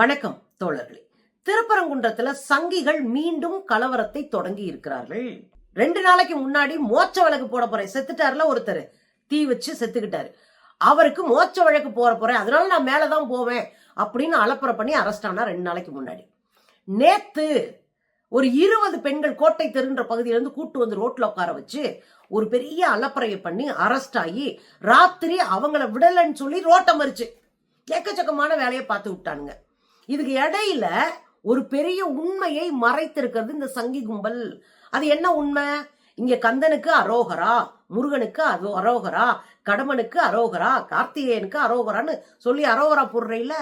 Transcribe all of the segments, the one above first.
வணக்கம் தோழர்களே. திருப்பரங்குன்றத்துல சங்கிகள் மீண்டும் கலவரத்தை தொடங்கி இருக்கிறார்கள். ரெண்டு நாளைக்கு முன்னாடி மோச்ச வழக்கு போட போறேன். செத்துட்டாருல ஒருத்தர். தீ வச்சு செத்துக்கிட்டாரு. அவருக்கு மோச்ச வழக்கு போற போறேன். அதனால நான் மேலதான் போவேன் அப்படின்னு அலப்பறை பண்ணி அரெஸ்ட் ஆனா ரெண்டு நாளைக்கு முன்னாடி. நேத்து ஒரு இருபது பெண்கள் கோட்டை தெருன்ற பகுதியிலேருந்து கூட்டு வந்து ரோட்ல உட்கார வச்சு ஒரு பெரிய அலப்பறையை பண்ணி அரெஸ்ட் ஆகி ராத்திரி அவங்கள விடலைன்னு சொல்லி ரோட்டை மறிச்சு எக்கச்சக்கமான வேலையை பார்த்து விட்டானுங்க. இதுக்கு இடையில ஒரு பெரிய உண்மையை மறைத்திருக்கிறது இந்த சங்கி கும்பல். அது என்ன உண்மை? இங்க கந்தனுக்கு அரோகரா முருகனுக்கு அதோ அரோகரா கடமனுக்கு அரோகரா கார்த்திகேயனுக்கு அரோகரான்னு சொல்லி அரோகரா போடுறையில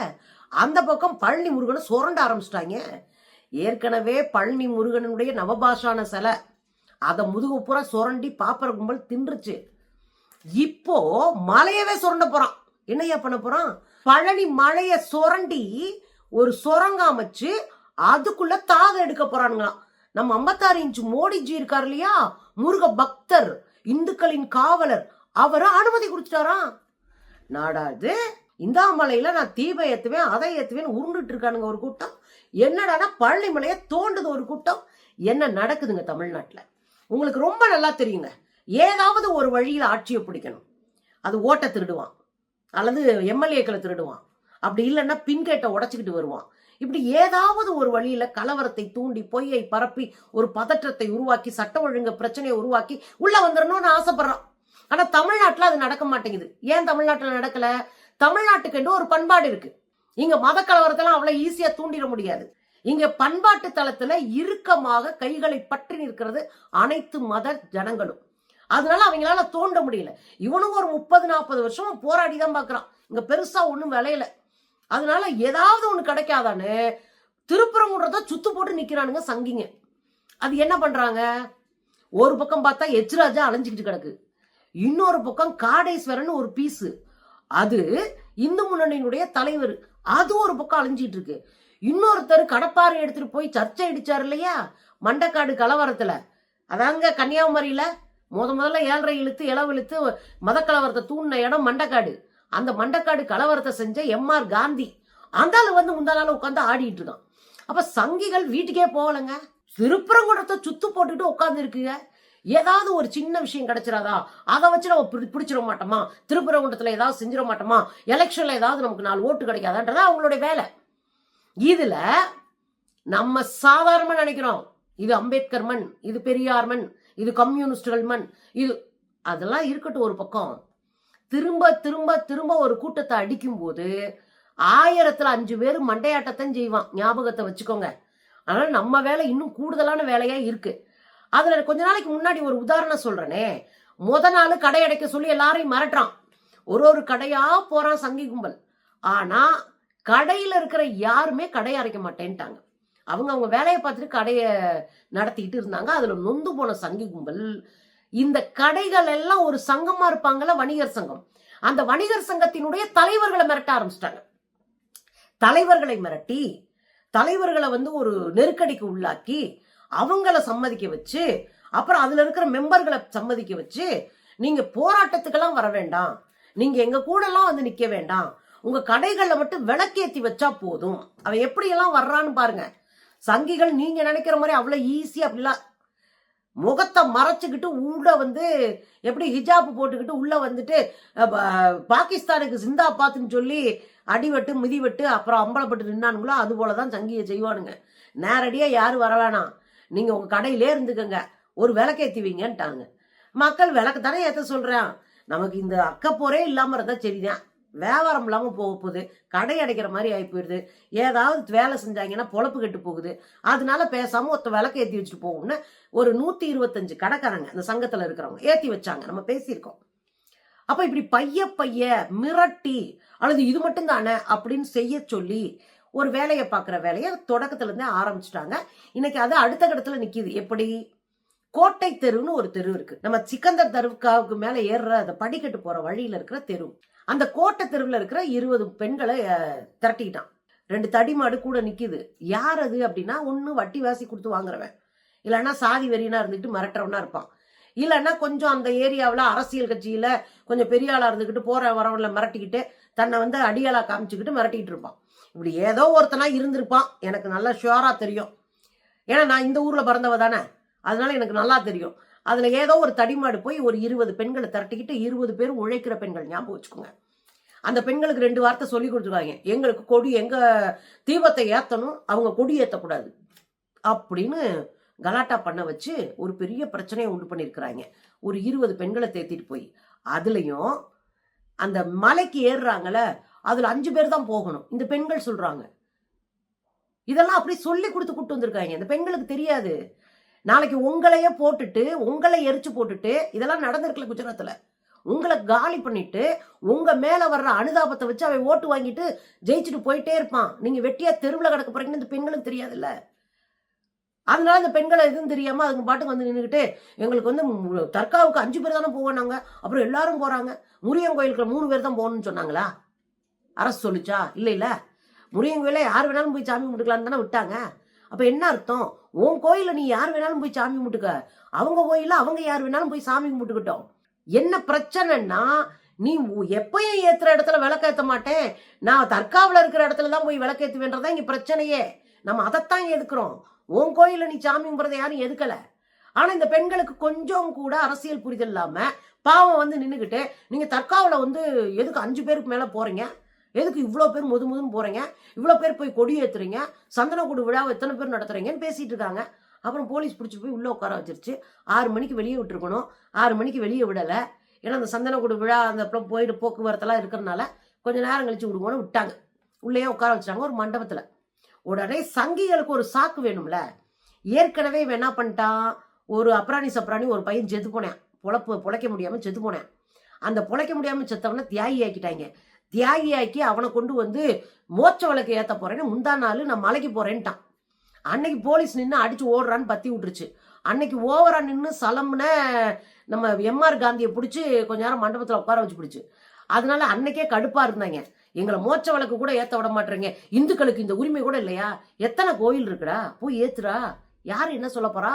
அந்த பக்கம் பழனி முருகனை சுரண்ட ஆரம்பிச்சிட்டாங்க. ஏற்கனவே பழனி முருகனுடைய நவபாஷான சிலை அதை முதுகு பூரா சுரண்டி பாப்பர கும்பல் தின்றுச்சு. இப்போ மலையவே சுரண்ட போறான். என்னையா பண்ண போறான்? பழனி மலைய சுரண்டி ஒரு சுரங்கம் அமைச்சு அதுக்குள்ள தாகம் எடுக்க போறானுங்களாம். நம்ம ஐம்பத்தாறு இன்ச் மோடிஜி இருக்கார் இல்லையா? முருக பக்தர் இந்துக்களின் காவலர். அவரை அனுமதி கொடுத்துட்டாராம். நாடாது இந்தாமலையில நான் தீப ஏத்துவேன் அதை ஏத்துவேன் உருண்டுட்டு இருக்கானுங்க ஒரு கூட்டம். என்னடானா பழனி மலையை தோண்டுது ஒரு கூட்டம். என்ன நடக்குதுங்க தமிழ்நாட்டில்? உங்களுக்கு ரொம்ப நல்லா தெரியுங்க. ஏதாவது ஒரு வழியில் ஆட்சியை பிடிக்கணும். அது ஓட்டை திருடுவான். அல்லது எம்எல்ஏக்களை திருடுவான். அப்படி இல்லைன்னா பின்கேட்டை உடைச்சிக்கிட்டு வருவான். இப்படி ஏதாவது ஒரு வழியில கலவரத்தை தூண்டி பொய்யை பரப்பி ஒரு பதற்றத்தை உருவாக்கி சட்ட ஒழுங்கு பிரச்சனையை உருவாக்கி உள்ள வந்துடணும்னு ஆசைப்படுறான். ஆனா தமிழ்நாட்டுல அது நடக்க மாட்டேங்குது. ஏன் தமிழ்நாட்டுல நடக்கல? தமிழ்நாட்டுக்கு ஒரு பண்பாடு இருக்கு. இங்க மத கலவரத்தெல்லாம் அவ்வளவு ஈஸியா தூண்டிட முடியாது. இங்க பண்பாட்டு தளத்துல இறுக்கமாக கைகளை பற்றி நிற்கிறது அனைத்து மத ஜனங்களும். அதனால அவங்களால தோண்ட முடியல. இவனும் ஒரு முப்பது நாற்பது வருஷம் போராடி தான் பாக்குறான் இங்க பெருசா ஒண்ணும் விளையல. அதனால ஏதாவது ஒன்று கிடைக்காதான்னு திருப்பரங்குன்றத சுத்து போட்டு நிற்கிறானுங்க சங்கிங்க. அது என்ன பண்ணுறாங்க ஒரு பக்கம் பார்த்தா எச்ராஜா அலைஞ்சிக்கிட்டு கிடக்கு. இன்னொரு பக்கம் காடேஸ்வரன் ஒரு பீஸு. அது இந்து முன்னணியினுடைய தலைவர். அது ஒரு பக்கம் அலைஞ்சிட்டு இருக்கு. இன்னொருத்தர் கடப்பாறை எடுத்துட்டு போய் சர்ச்சை அடிச்சார் இல்லையா? மண்டக்காடு கலவரத்துல. அதாங்க கன்னியாகுமரியில. முத முதல்ல ஏழரை இழுத்து இளவு இழுத்து மத கலவரத்தை தூண்டின இடம் மண்டக்காடு. அந்த மண்டக்காடு கலவரத்தை செஞ்ச எம் ஆர் காந்தி. அந்த வந்து முந்தானால உட்காந்து ஆடிட்டு இருக்கான். அப்ப சங்கிகள் வீட்டுக்கே போகலைங்க. திருப்பரங்குன்றத்தை சுத்து போட்டுட்டு உட்கார்ந்து இருக்குங்க. ஏதாவது ஒரு சின்ன விஷயம் கிடைச்சிடாதா? அதை வச்சு நம்ம பிடி- பிடிச்சிட மாட்டோமா? திருப்பரங்குன்றத்துல ஏதாவது செஞ்சிட மாட்டோமா? எலெக்ஷன்ல ஏதாவது நமக்கு நாலு ஓட்டு கிடைக்காதான்றதா அவங்களுடைய வேலை. இதுல நம்ம சாதாரணமா நினைக்கிறோம். இது அம்பேத்கர் மண் இது பெரியார் மண் இது கம்யூனிஸ்டுகள் மண் இது அதெல்லாம் இருக்கட்டும் ஒரு பக்கம். திரும்ப திரும்ப திரும்ப ஒரு கூட்டத்தை அடிக்கும் போது ஆயிரத்துல அஞ்சு பேர் மண்டையாட்டத்தான் செய்வான். ஞாபகத்தை வச்சுக்கோங்க. அதனால நம்ம வேலை இன்னும் கூடுதலான வேலையா இருக்கு. அதுல கொஞ்ச நாளைக்கு முன்னாடி ஒரு உதாரணம் சொல்றேனே. முத நாள் கடை அடைக்க சொல்லி எல்லாரையும் மிரட்டுறான். ஒரு ஒரு கடையா போறான் சங்கி கும்பல். ஆனா கடையில இருக்கிற யாருமே கடை அடைக்க மாட்டேன்ட்டாங்க. அவங்க அவங்க வேலையை பார்த்துட்டு கடையை நடத்திக்கிட்டு இருந்தாங்க. அதுல நொந்து போன சங்கி கும்பல் இந்த கடைகள் எல்லாம் ஒரு சங்கமா இருப்பாங்கல்ல வணிகர் சங்கம். அந்த வணிகர் சங்கத்தினுடைய தலைவர்களை மிரட்ட ஆரம்பிச்சிட்டாங்க. தலைவர்களை மிரட்டி தலைவர்களை வந்து ஒரு நெருக்கடிக்கு உள்ளாக்கி அவங்கள சம்மதிக்க வச்சு அப்புறம் அதுல இருக்கிற மெம்பர்களை சம்மதிக்க வச்சு நீங்க போராட்டத்துக்கெல்லாம் வர வேண்டாம். நீங்க எங்க கூட எல்லாம் வந்து நிக்க வேண்டாம். உங்க கடைகள்ல மட்டும் விளக்கேத்தி வச்சா போதும். அவன் எப்படி எல்லாம் வர்றான்னு பாருங்க. சங்கிகள் நீங்க நினைக்கிற மாதிரி அவ்வளவு ஈஸி அப்படிலாம் முகத்தை மறைச்சிக்கிட்டு உள்ளே வந்து எப்படி ஹிஜாப் போட்டுக்கிட்டு உள்ளே வந்துட்டு பாகிஸ்தானுக்கு சிந்தா பாத்துன்னு சொல்லி அடிவெட்டு மிதிவெட்டு அப்புறம் அம்பலப்பட்டு நின்னானுங்களோ அது போலதான் சங்கியை செய்வானுங்க. நேரடியாக யாரும் வர வேணாம் நீங்கள் உங்கள் கடையிலே இருந்துக்கங்க. ஒரு விளக்கேத்தி வைங்கன்ட்டாங்க மக்கள் விளக்கு தானே ஏற்ற சொல்கிறேன் நமக்கு இந்த அக்கப்போரே இல்லாமல் இருந்தால் சரிதான். வியாபாரம் இல்லாமல் போக போகுது. கடை அடைக்கிற மாதிரி ஆகி போயிடுது. ஏதாவது வேலை செஞ்சாங்கன்னா பொழப்பு கெட்டு போகுது. அதனால பேசாமல் ஒருத்த விளக்கு ஏற்றி வச்சுட்டு போகும்னு ஒரு நூற்றி இருபத்தஞ்சு கடைக்காரங்க அந்த சங்கத்துல இருக்கிறவங்க ஏத்தி வச்சாங்க. நம்ம பேசியிருக்கோம். அப்போ இப்படி பைய பைய மிரட்டி அல்லது இது மட்டும் தானே? அப்படின்னு செய்ய சொல்லி ஒரு வேலையை பார்க்குற வேலையை தொடக்கத்துல இருந்தே ஆரம்பிச்சிட்டாங்க. இன்னைக்கு அது அடுத்த கட்டத்தில் நிற்கிது எப்படி? கோட்டை தெருன்னு ஒரு தெரு இருக்கு. நம்ம சிக்கந்தர் தருவுக்காவுக்கு மேலே ஏறுற அந்த படிக்கட்டு போற வழியில இருக்கிற தெரு. அந்த கோட்டை தெருவில் இருக்கிற இருபது பெண்களை திரட்டிக்கிட்டான் ரெண்டு தடி மாடு கூட நிற்கிது யார் அது அப்படின்னா ஒன்று வட்டி வாசி கொடுத்து வாங்குறவன். இல்லைன்னா சாதி வெறியனா இருந்துட்டு மிரட்டுறவனா இருப்பான். இல்லைன்னா கொஞ்சம் அந்த ஏரியாவில் அரசியல் கட்சியில் கொஞ்சம் பெரிய இருந்துக்கிட்டு போகிற வரவங்கள மிரட்டிக்கிட்டு தன்னை வந்து அடியாளாக காமிச்சுக்கிட்டு மிரட்டிக்கிட்டு இருப்பான். இப்படி ஏதோ ஒருத்தனா இருந்திருப்பான். எனக்கு நல்லா ஷுவராக தெரியும். ஏன்னா நான் இந்த ஊரில் பிறந்தவ தானே. அதனால எனக்கு நல்லா தெரியும். அதில் ஏதோ ஒரு தடிமாடு போய் ஒரு இருபது பெண்களை திரட்டிக்கிட்டு இருபது பேரும் உழைக்கிற பெண்கள் ஞாபகம் வச்சுக்கோங்க. அந்த பெண்களுக்கு ரெண்டு வார்த்தை சொல்லி கொடுத்துருக்காங்க எங்களுக்கு கொடி எங்கள் தீபத்தை ஏற்றணும் அவங்க கொடி ஏற்றக்கூடாது அப்படின்னு கலாட்டா பண்ண வச்சு ஒரு பெரிய பிரச்சனையை உண்டு பண்ணியிருக்கிறாங்க ஒரு இருபது பெண்களை தேத்திட்டு போய். அதுலேயும் அந்த மலைக்கு ஏறுறாங்கல்ல அதில் அஞ்சு பேர் தான் போகணும். இந்த பெண்கள் சொல்கிறாங்க இதெல்லாம் அப்படி சொல்லி கொடுத்து கூட்டு வந்திருக்காங்க. இந்த பெண்களுக்கு தெரியாது. நாளைக்கு உங்களையே போட்டுட்டு உங்களை எரிச்சு போட்டுட்டு இதெல்லாம் நடந்திருக்கல குஜராத்தில் உங்களை காலி பண்ணிட்டு உங்க மேல வர்ற அனுதாபத்தை வச்சு அவன் ஓட்டு வாங்கிட்டு ஜெயிச்சுட்டு போயிட்டே இருப்பான். நீங்க வெட்டியா தெருவில் கிடக்க போறீங்கன்னு இந்த பெண்களுக்கு தெரியாதுல்ல? அதனால இந்த பெண்களை எதுவும் தெரியாம அதுங்க பாட்டுக்கு வந்து நின்றுக்கிட்டு எங்களுக்கு வந்து தர்காவுக்கு அஞ்சு பேர் தானே போவானாங்க அப்புறம் எல்லாரும் போறாங்க. முருகன் கோயிலுக்கு மூணு பேர் தான் போகணும்னு சொன்னாங்களா? அரசு சொல்லுச்சா? இல்லை இல்லை முருகன் கோயில யார் வேணாலும் போய் சாமி கும்பிட்டுக்கலாம்னு தானே விட்டாங்க. அப்ப என்ன அர்த்தம்? உன் கோயில நீ யார் வேணாலும் போய் சாமி கும்பிட்டுக்க. அவங்க கோயில அவங்க யார் வேணாலும் போய் சாமி கும்பிட்டுக்கிட்டோம். என்ன பிரச்சனைன்னா நீ உ- எப்பயும் ஏத்துற இடத்துல விளக்கேற்ற மாட்டேன். நான் தற்காவில் இருக்கிற இடத்துல தான் போய் விளக்கேத்துவேன்றதான் இங்க பிரச்சனையே. நம்ம அதைத்தான் எதுக்குறோம் உன் கோயில நீ சாமி கும்பிட்றத யாரும் எதுக்கல ஆனா இந்த பெண்களுக்கு கொஞ்சம் கூட அரசியல் புரிதல் இல்லாம பாவம் வந்து நின்றுக்கிட்டு நீங்க தற்காவில் வந்து எதுக்கு அஞ்சு பேருக்கு மேல போறீங்க? எதுக்கு இவ்வளோ பேர் முது முதுன்னு போகிறீங்க இவ்வளோ பேர் போய் கொடி ஏற்றுறீங்க சந்தனக்கூடு விழாவை எத்தனை பேர் நடத்துகிறீங்கன்னு பேசிகிட்டு இருக்காங்க. அப்புறம் போலீஸ் பிடிச்சி போய் உள்ளே உட்கார வச்சிருச்சு. ஆறு மணிக்கு வெளியே விட்டுருக்கணும். ஆறு மணிக்கு வெளியே விடலை. ஏன்னா அந்த சந்தனக்கூடு விழா அந்த அப்புறம் போயிட்டு போக்குவரத்தெல்லாம் இருக்கிறனால கொஞ்ச நேரம் கழிச்சு விடுவோன்னு விட்டாங்க. உள்ளேயே உட்கார வச்சாங்க ஒரு மண்டபத்தில். உடனே சங்கிகளுக்கு ஒரு சாக்கு வேணும்ல. ஏற்கனவே இவன் என்ன பண்ணிட்டான்? ஒரு அப்ராணி சப்ராணி ஒரு பையன் செத்து போனேன். பொழப்பு பொழைக்க முடியாமல் செத்து போனேன். அந்த பொழைக்க முடியாமல் செத்தவனை தியாகி ஆக்கிட்டாங்க. தியாகி ஆக்கி அவனை கொண்டு வந்து மோச்ச விளக்கு ஏற்ற போறேன்னு முந்தா நாள் நான் மலைக்கு போறேன்ட்டான். அன்னைக்கு போலீஸ் நின்று அடிச்சு ஓடுறான்னு பத்தி விட்டுருச்சு. அன்னைக்கு ஓவரா நின்று சலம்ன நம்ம எம்ஆர் காந்தியை பிடிச்சி கொஞ்ச நேரம் மண்டபத்தில் உட்கார வச்சு பிடிச்சி. அதனால அன்னைக்கே கடுப்பா இருந்தாங்க. எங்களை மோச்ச விளக்கு கூட ஏத்த விட மாட்டேறீங்க. இந்துக்களுக்கு இந்த உரிமை கூட இல்லையா? எத்தனை கோயில் இருக்குடா? போய் ஏத்துடா. யார் என்ன சொல்ல போறா?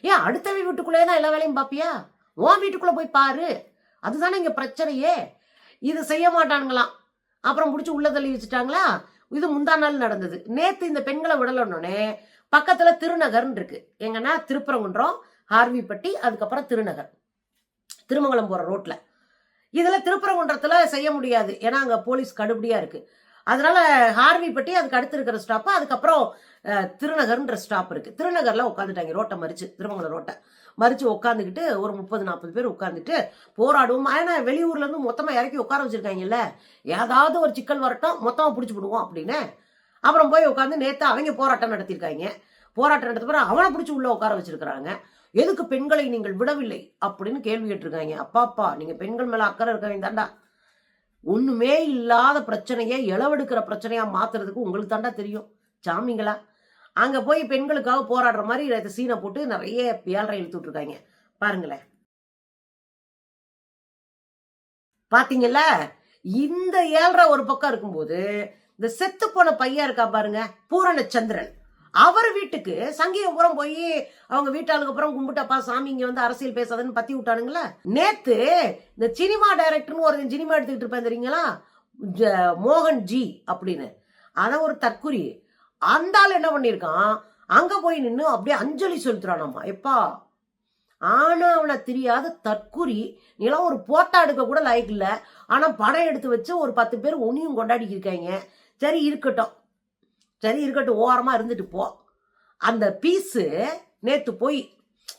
ஏன் அடுத்த வீட்டுக்குள்ளே தான் எல்லா வேலையும் பாப்பியா? உன் வீட்டுக்குள்ள போய் பாரு. அதுதானே இங்க பிரச்சனையே. இது செய்ய மாட்டானுங்களாம். அப்புறம் பிடிச்சி உள்ள தள்ளி வச்சுட்டாங்களா? இது முந்தா நாள் நடந்தது. நேற்று இந்த பெண்களை விடலன்னொடனே பக்கத்தில் திருநகர்னு இருக்கு எங்கன்னா திருப்பரங்குன்றம் ஆர்விப்பட்டி அதுக்கப்புறம் திருநகர். திருமங்கலம் போகிற ரோட்டில் இதில் திருப்பரங்குன்றத்தில் செய்ய முடியாது. ஏன்னா அங்கே போலீஸ் கடுபடியாக இருக்கு. அதனால ஹார்விப்பட்டி அதுக்கு அடுத்து இருக்கிற ஸ்டாப்பு அதுக்கப்புறம் திருநகர்ன்ற ஸ்டாப் இருக்குது திருநகரில் உட்காந்துட்டாங்க. ரோட்டை மறிச்சு திருமங்கலம் ரோட்டை. மறித்து உட்காந்துக்கிட்டு ஒரு முப்பது நாற்பது பேர் உட்காந்துட்டு போராடுவோம். ஏன்னா வெளியூர்லேருந்து மொத்தமாக இறக்கி உட்கார வச்சுருக்காங்கல்ல. ஏதாவது ஒரு சிக்கல் வரட்டும் மொத்தமாக பிடிச்சி விடுவோம் அப்படின்னு. அப்புறம் போய் உட்காந்து நேற்று அவங்க போராட்டம் நடத்தியிருக்காங்க போராட்டம் நடத்த பிறகு அவனை பிடிச்சி உள்ளே உட்கார வச்சுருக்கிறாங்க. எதுக்கு பெண்களை நீங்கள் விடவில்லை அப்படின்னு கேள்வி கேட்டிருக்காங்க. அப்பாப்பா நீங்கள் பெண்கள் மேலே அக்கறை இருக்கவங்க தாண்டா ஒன்றுமே இல்லாத பிரச்சனையை இளவெடுக்கிற பிரச்சனையாக மாத்துறதுக்கு உங்களுக்கு தாண்டா தெரியும். சாமிங்களா? அங்க போய் பெண்களுக்காக போராடுற மாதிரி சீனை போட்டு நிறைய ஏழரை இழுத்து விட்டுருக்காங்க. பாருங்களேன். பாத்தீங்கல்ல? இந்த ஏழரை ஒரு பக்கம் இருக்கும்போது இந்த செத்து போன பையன் இருக்கா பாருங்க பூரணச்சந்திரன். அவர் வீட்டுக்கு சங்கீதபுரம் போய் அவங்க வீட்டாளுக்கு அப்புறம் கும்பிட்டப்பா சாமி இங்க வந்து அரசியல் பேசாதுன்னு பத்தி விட்டானுங்களா? நேத்து இந்த சினிமா டைரக்டர்னு ஒரு சினிமா எடுத்துக்கிட்டு இருப்பேன் தெரியுங்களா? ஜ- மோகன் ஜி அப்படின்னு. அதான் ஒரு தற்குறி அந்த ஆள் என்ன பண்ணியிருக்கான் அங்கே போய் நின்று அப்படியே அஞ்சலி செலுத்துறானாமா? எப்பா. ஆனா அவனை தெரியாத தற்குறி நீலாம் ஒரு போத்தா எடுக்க கூட லைக் இல்லை. ஆனால் படம் எடுத்து வச்சு ஒரு பத்து பேர் உனியும் கொண்டாடிக்கிருக்காங்க சரி இருக்கட்டும். சரி இருக்கட்டும் ஓரமாக இருந்துட்டு போ. அந்த பீஸு நேற்று போய்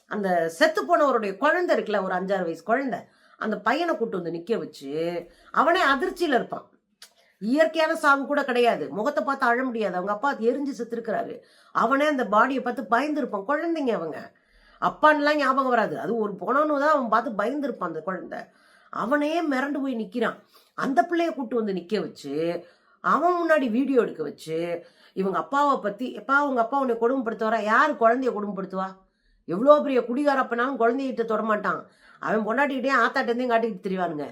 அந்த செத்து போனவருடைய குழந்தை இருக்குல்ல ஒரு அஞ்சாறு வயசு குழந்தை. அந்த பையனை கூட்டு வந்து நிற்க வச்சு அவனே அதிர்ச்சியில் இருப்பான். இயற்கையான சாவு கூட கிடையாது. முகத்தை பார்த்து அழ முடியாது. அவங்க அப்பா எரிஞ்சு செத்துருக்கிறாரு. அவனே அந்த பாடியை பார்த்து பயந்துருப்பான். குழந்தைங்க அவங்க. அப்பான்லாம் ஞாபகம் வராது. அது ஒரு பொணன்னு தான் அவன் பார்த்து பயந்துருப்பான் அந்த குழந்தை. அவனே மிரண்டு போய் நிற்கிறான் அந்த பிள்ளைய கூட்டு வந்து நிற்க வச்சு அவன் முன்னாடி வீடியோ எடுக்க வச்சு இவங்க அப்பாவை பற்றி எப்பா உங்க அப்பா உன்னை கொடுமைப்படுத்துவாரா? யார் குழந்தைய கொடுமைப்படுத்துவா? எவ்வளோ பெரிய குடிகாரப்பனாலும் குழந்தைகிட்ட தொடமாட்டான். அவன் பொண்டாட்டிக்கிட்டே ஆத்தாட்டத்தையும் காட்டிக்கிட்டு திரிவானுங்க.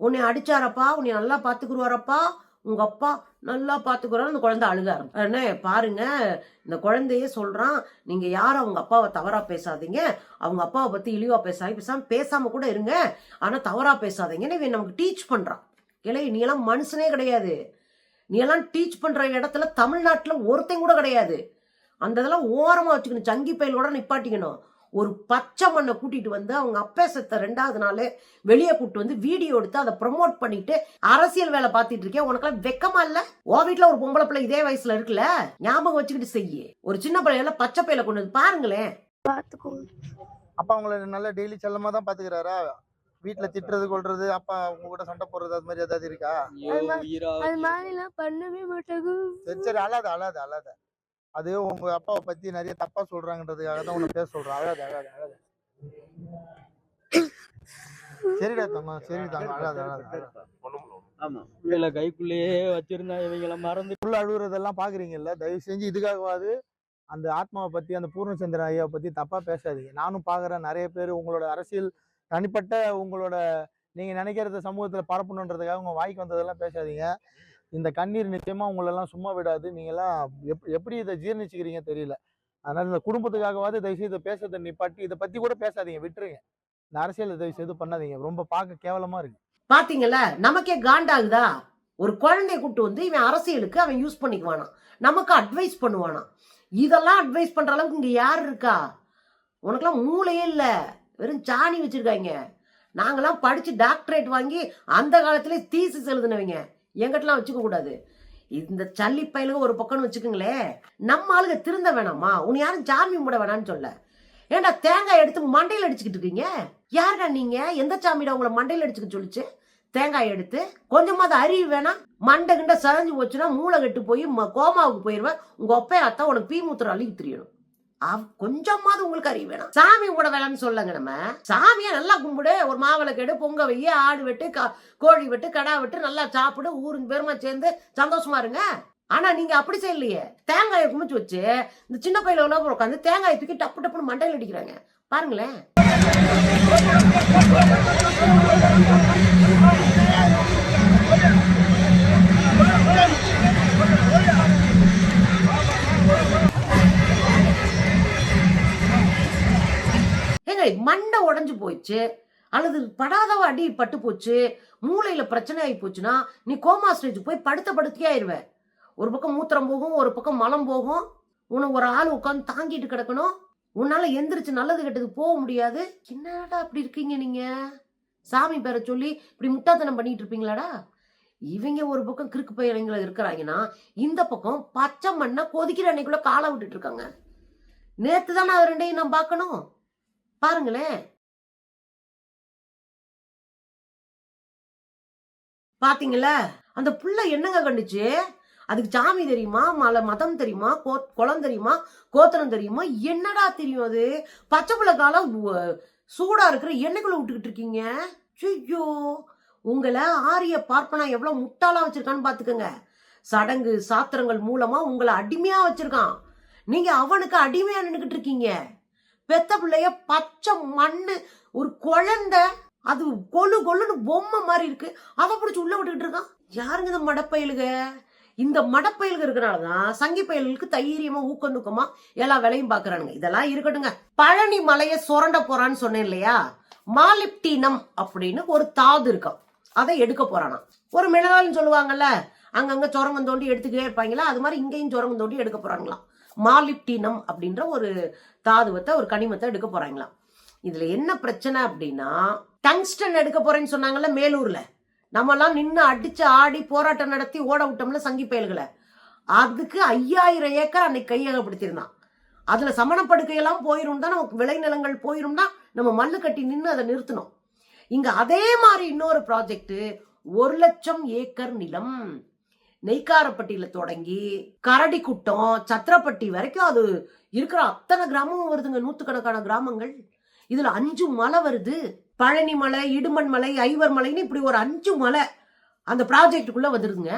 உன்னை அடிச்சாரப்பா உன்னை நல்லா பாத்துக்குருவாரப்பா உங்க அப்பா நல்லா பாத்துக்குறாரு. அந்த குழந்தை அழுக என்ன பாருங்க இந்த குழந்தையே சொல்றான். நீங்க யாரும் அவங்க அப்பாவை தவறா பேசாதீங்க. அவங்க அப்பாவை பத்தி இழிவா பேசாதீங்க. பேசாம பேசாம கூட இருங்க. ஆனா தவறா பேசாதீங்கன்னு இவன் நமக்கு டீச் பண்றான். இளைய நீ எல்லாம் மனுஷனே கிடையாது. நீ எல்லாம் டீச் பண்ற இடத்துல தமிழ்நாட்டுல ஒருத்தன் கூட கிடையாது. அந்த இதெல்லாம் ஓரமா வச்சுக்கணும். சங்கி பயிலோட நிப்பாட்டிக்கணும். ஒரு பச்சை மண்ணை கூட்டிட்டு வந்து அவங்க அப்பா செத்த ரெண்டாவது நாள் வெளியே கூட்டு வந்து வீடியோ எடுத்து அதை ப்ரமோட் பண்ணிட்டு அரசியல் வேலை பார்த்துட்டு இருக்கேன் உனக்கெல்லாம் வெக்கமா இல்ல? உன் வீட்டுல ஒரு பொம்பளை பிள்ளை இதே வயசுல இருக்குல்ல? ஞாபகம் வச்சுக்கிட்டு செய்யு. ஒரு சின்ன பிள்ளையில பச்சை பையில கொண்டு வந்து பாருங்களேன். பார்த்துக்கோங்க அப்பா உங்களை நல்லா டெய்லி செல்லமா தான் பாத்துக்கிறாரா வீட்ல திட்டுறது கொள்றது அப்பா உங்க கூட சண்டை போடுறது அது மாதிரி ஏதாவது இருக்கா? அது மா- அது மாதிரிலாம் பண்ணவே மாட்டாங்க சரி சரி அழாத அழாத அழாத. அது உங்க அப்பாவை பத்தி நிறைய தப்பா சொல்றாங்கன்றதுக்காக தான் உன்னை பேச சொல்றேன். அழாத அழாத அழாத. சரிடா தம்மா சரி தம்மா அழாத அழாத. ஆமா. பிள்ளைல கைக்குள்ளேயே வச்சிருந்தா இவங்கள மறந்து உள்ள அழுகுறதெல்லாம் பாக்குறீங்கல்ல? தயவு செஞ்சு இதுக்காகவாது அந்த ஆத்மாவை பத்தி அந்த பூர்ணச்சந்திரன் ஐயாவை பத்தி தப்பா பேசாதீங்க. நானும் பாக்குறேன். நிறைய பேர் உங்களோட அரசியல் தனிப்பட்ட உங்களோட நீங்க நினைக்கிறத சமூகத்துல பரப்பணுன்றதுக்காக உங்க வாய்க்கு வந்ததெல்லாம் பேசாதீங்க. இந்த கண்ணீர் நிச்சயமாக உங்களெல்லாம் சும்மா விடாது. நீங்க எப் எப்படி இதை ஜீர்ணிச்சுக்கிறீங்க தெரியல. அதனால் இந்த குடும்பத்துக்காகவாது தயவு செய்து இதை பேசுறதை நிப்பாட்டி இதை பற்றி கூட பேசாதீங்க விட்டுருங்க. இந்த அரசியல் தயவு செய்து பண்ணாதீங்க. ரொம்ப பார்க்க கேவலமாக இருக்கு. பார்த்தீங்களா நமக்கே காண்டாகுதா? ஒரு குழந்தைய கூட்டு வந்து இவன் அரசியலுக்கு அவன் யூஸ் பண்ணிக்குவானா? நமக்கு அட்வைஸ் பண்ணுவானா? இதெல்லாம் அட்வைஸ் பண்ணுற அளவுக்கு இங்கே யார் இருக்கா? உனக்கெல்லாம் மூளையே இல்லை. வெறும் சாணி வச்சுருக்காங்க. நாங்கெல்லாம் படித்து டாக்டரேட் வாங்கி அந்த காலத்திலே தீசிஸ் எழுதுனவங்க. எங்கிட்டலாம் வச்சுக்க கூடாது. இந்த சல்லி பயலுக ஒரு பக்கம்னு வச்சுக்கோங்களேன் நம்ம ஆளுங்க திருந்த வேணாமா? உன்னை யாரும் சாமி மூட வேணாம்னு சொல்ல. ஏன்டா தேங்காய் எடுத்து மண்டையில் அடிச்சுக்கிட்டு இருக்கீங்க? யாருடா நீங்க? எந்த சாமிடா உங்களை மண்டையில் அடிச்சுக்க சொல்லிச்சு? தேங்காய் எடுத்து கொஞ்சமாவது அறிவு வேணாம் மண்டை கிண்ட சதஞ்சு போச்சுன்னா மூளை கெட்டு போய் கோமாவுக்கு போயிடுவேன் உங்க ஒப்பைய அத்தா உனக்கு பீ மூத்திரம் அழுகி தெரியணும். கொஞ்சமாவது உங்களுக்கு அறிவு வேணும். சாமி கூட வேணாம்னு சொல்லுங்க நம்ம. சாமியை நல்லா கும்பிடு. ஒரு மாவிளை பொங்க வைய ஆடு வெட்டு கோழி வெட்டு கடா வெட்டு நல்லா சாப்பிடு. ஊருக்கு பேருமா சேர்ந்து சந்தோஷமா இருங்க. ஆனா நீங்க அப்படி செய்யலையே. தேங்காயை குமிச்சு வச்சு இந்த சின்ன பையில உட்காந்து தேங்காயை தூக்கி டப்பு டப்புன்னு மண்டையில் அடிக்கிறாங்க. பாருங்களேன். ஏங்க மண்டை உடஞ்சு போயிடுச்சு. அல்லது படாதவ அடி பட்டு போச்சு. மூளையில பிரச்சனை ஆகி போச்சுன்னா நீ கோமா ஸ்டேஜ் போய் படுத்த படுத்தியே ஆயிருவ. ஒரு பக்கம் மூத்திரம் போகும் ஒரு பக்கம் மலம் போகும். உன்னை ஒரு ஆள் உட்காந்து தாங்கிட்டு கிடக்கணும். உன்னால எந்திரிச்சு நல்லது கெட்டது போக முடியாது. என்னடா அப்படி இருக்கீங்க நீங்க? சாமி பேரை சொல்லி இப்படி முட்டாத்தனம் பண்ணிட்டு இருப்பீங்களாடா? இவங்க ஒரு பக்கம் கிறுக்கு பயிரங்கள இருக்கிறாங்கன்னா இந்த பக்கம் பச்சை மண்ணை கொதிக்கிற அன்னைக்குள்ள காலை விட்டுட்டு இருக்காங்க. நேத்து தானே அது ரெண்டையும் நான் பார்க்கணும். பாருங்களேன். பாத்தீங்களா? அந்த புள்ள என்னங்க கண்டுச்சு? அதுக்கு சாமி தெரியுமா? மலை மதம் தெரியுமா? கோ குளம் தெரியுமா? கோத்திரம் தெரியுமா? என்னடா தெரியும் அது? பச்சை புள்ள காலம் சூடா இருக்கிற எண்ணெய்க்குள்ள விட்டுக்கிட்டு இருக்கீங்க? ஐயோ உங்களை ஆரிய பார்ப்பனா எவ்வளவு முட்டாளா வச்சிருக்கான்னு பாத்துக்கோங்க. சடங்கு சாத்திரங்கள் மூலமா உங்களை அடிமையா வச்சிருக்கான். நீங்க அவனுக்கு அடிமையா நின்றுக்கிட்டு இருக்கீங்க. பெத்த பிள்ளைய பச்சை மண்ணு ஒரு குழந்தை அது கொலு கொலுன்னு பொம்மை மாதிரி இருக்கு. அதை பிடிச்சி உள்ள விட்டுக்கிட்டு இருக்கான். யாருங்க இந்த மடப்பயலுக? இந்த மடப்பயலுக இருக்கிறனாலதான் சங்கி பயல்களுக்கு தைரியமா ஊக்கம் தூக்கமா எல்லா வேலையும் பாக்குறானுங்க. இதெல்லாம் இருக்கட்டுங்க. பழனி மலையை சுரண்ட போறான்னு சொன்னேன் இல்லையா? மாலிப்டினம் அப்படின்னு ஒரு தாது இருக்கும். அதை எடுக்க போறானா ஒரு மினரல்னு சொல்லுவாங்கல்ல அங்கங்க சுரங்கம் தோண்டி எடுத்துக்கிட்டே இருப்பாங்களா? அது மாதிரி இங்கேயும் சுரங்கம் தோண்டி எடுக்க போறாங்களாம். மாலிப்டினம் அப்படின்ற ஒரு தாதுவத்தை ஒரு கனிமத்தை எடுக்க போறாங்களாம் இதுல என்ன பிரச்சனை அப்படின்னா டங்ஸ்டன் எடுக்க போறேன்னு சொன்னாங்கல்ல மேலூர்ல. நம்மலாம் நின்று அடிச்சு ஆடி போராட்டம் நடத்தி ஓட விட்டோம்ல சங்கி பயல்களை. அதுக்கு ஐயாயிரம் ஏக்கர் அன்னைக்கு கையகப்படுத்தியிருந்தான். அதுல சமணப்படுக்கையெல்லாம் போயிரும் தான் நமக்கு விளைநிலங்கள் போயிரும்னா நம்ம மண்ணு கட்டி நின்று அதை நிறுத்தணும். இங்க அதே மாதிரி இன்னொரு ப்ராஜெக்ட் ஒரு லட்சம் ஏக்கர் நிலம். நெய்க்காரப்பட்டியில தொடங்கி கரடிக்குட்டம் சத்திரப்பட்டி வரைக்கும் அது இருக்கிற அத்தனை கிராமமும் வருதுங்க. நூத்துக்கணக்கான கிராமங்கள். இதுல அஞ்சு மலை வருது. பழனி மலை இடுமன் மலை ஐவர் மலைன்னு இப்படி ஒரு அஞ்சு மலை அந்த ப்ராஜெக்டுக்குள்ள வந்துருதுங்க.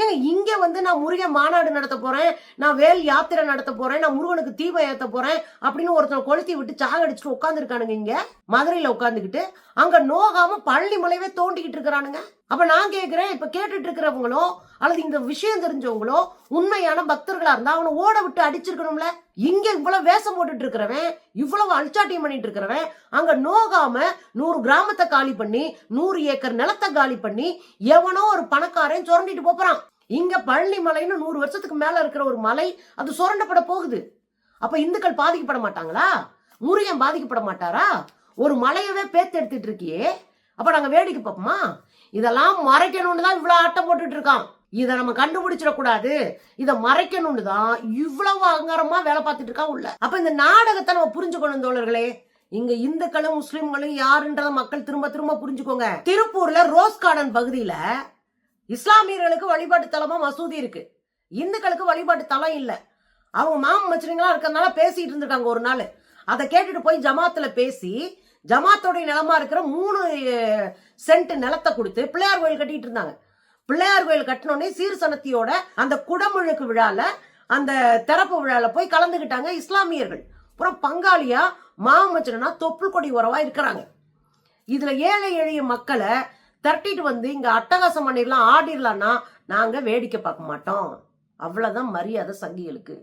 ஏங்க இங்க வந்து நான் முருகன் மாநாடு நடத்த போறேன் நான் வேல் யாத்திரை நடத்த போறேன் நான் முருகனுக்கு தீபம் ஏத்த போறேன் அப்படின்னு ஒருத்தர் கொளுத்தி விட்டு சாகடிச்சுட்டு உட்காந்துருக்கானுங்க இங்க. மதுரையில உட்காந்துக்கிட்டு அங்க நோகாம பள்ளி மலையவே தோண்டிக்கிட்டு இருக்கிறானுங்க. அப்ப நான் கேக்குறேன் இப்ப கேட்டுட்டு இருக்கிறவங்களோ அல்லது இந்த விஷயம் தெரிஞ்சவங்களோ உண்மையான பக்தர்களா இருந்தா அவனை ஓட விட்டு அடிச்சிருக்கணும்ல. இங்க இவ்வளவு வேஷம் போட்டுட்டு இருக்கிறவன் இவ்வளவு அல்சாட்டியம் பண்ணிட்டு இருக்கிறவன் அங்க நோகாம நூறு கிராமத்தை காலி பண்ணி நூறு ஏக்கர் நிலத்தை காலி பண்ணி எவனோ ஒரு பணக்காரன் சுரண்டிட்டு போறான் இங்க பழனி மலைன்னு நூறு வருஷத்துக்கு மேல இருக்கிற ஒரு மலை அது சுரண்டப்பட போகுது. அப்ப இந்துக்கள் பாதிக்கப்பட மாட்டாங்களா? முருகன் பாதிக்கப்பட மாட்டாரா? ஒரு மலையவே பேத்து எடுத்துட்டு இருக்கியே. அப்ப நாங்க வேடிக்கை பார்ப்போமா? இதெல்லாம் மறைக்கணும்னு தான் இவ்வளவு ஆட்டம் போட்டுட்டு இருக்கான். இதை நம்ம கண்டுபிடிச்சிடக்கூடாது. இதை மறைக்கணும்னு தான் இவ்வளவு அகங்காரமா வேலை பார்த்துட்டு இருக்கா உள்ள. அப்ப இந்த நாடகத்தை நம்ம புரிஞ்சுக்கணும் தோழர்களே. இங்க இந்துக்களும் முஸ்லிம்களும் யாருன்றத மக்கள் திரும்ப திரும்ப புரிஞ்சுக்கோங்க. திருப்பூர்ல ரோஸ் கார்டன் பகுதியில இஸ்லாமியர்களுக்கு வழிபாட்டு தலமா மசூதி இருக்கு. இந்துக்களுக்கு வழிபாட்டு தலம் இல்ல. அவங்க மாமன் மச்சினிங்களா இருக்கிறதுனால பேசிட்டு இருந்திருக்காங்க ஒரு நாள். அதை கேட்டுட்டு போய் ஜமாத்துல பேசி ஜமாத்தோடைய நிலமா இருக்கிற மூணு சென்ட் நிலத்தை கொடுத்து பிள்ளையார் கோயில் கட்டிட்டு இருந்தாங்க. பிள்ளையார் கோயில் கட்டினோடனே சீர்சனத்தியோட அந்த குடமுழுக்கு விழால அந்த திறப்பு விழால போய் கலந்துக்கிட்டாங்க இஸ்லாமியர்கள். அப்புறம் பங்காளியா மாமச்சனா தொப்புள் கொடி உறவா இருக்கிறாங்க. இதுல ஏழை எளிய மக்களை திரட்டிட்டு வந்து இங்க அட்டகாசம் பண்ணிடலாம் ஆடிடலாம்னா நாங்க வேடிக்கை பார்க்க மாட்டோம். அவ்வளவுதான் மரியாதை சங்கிகளுக்கு.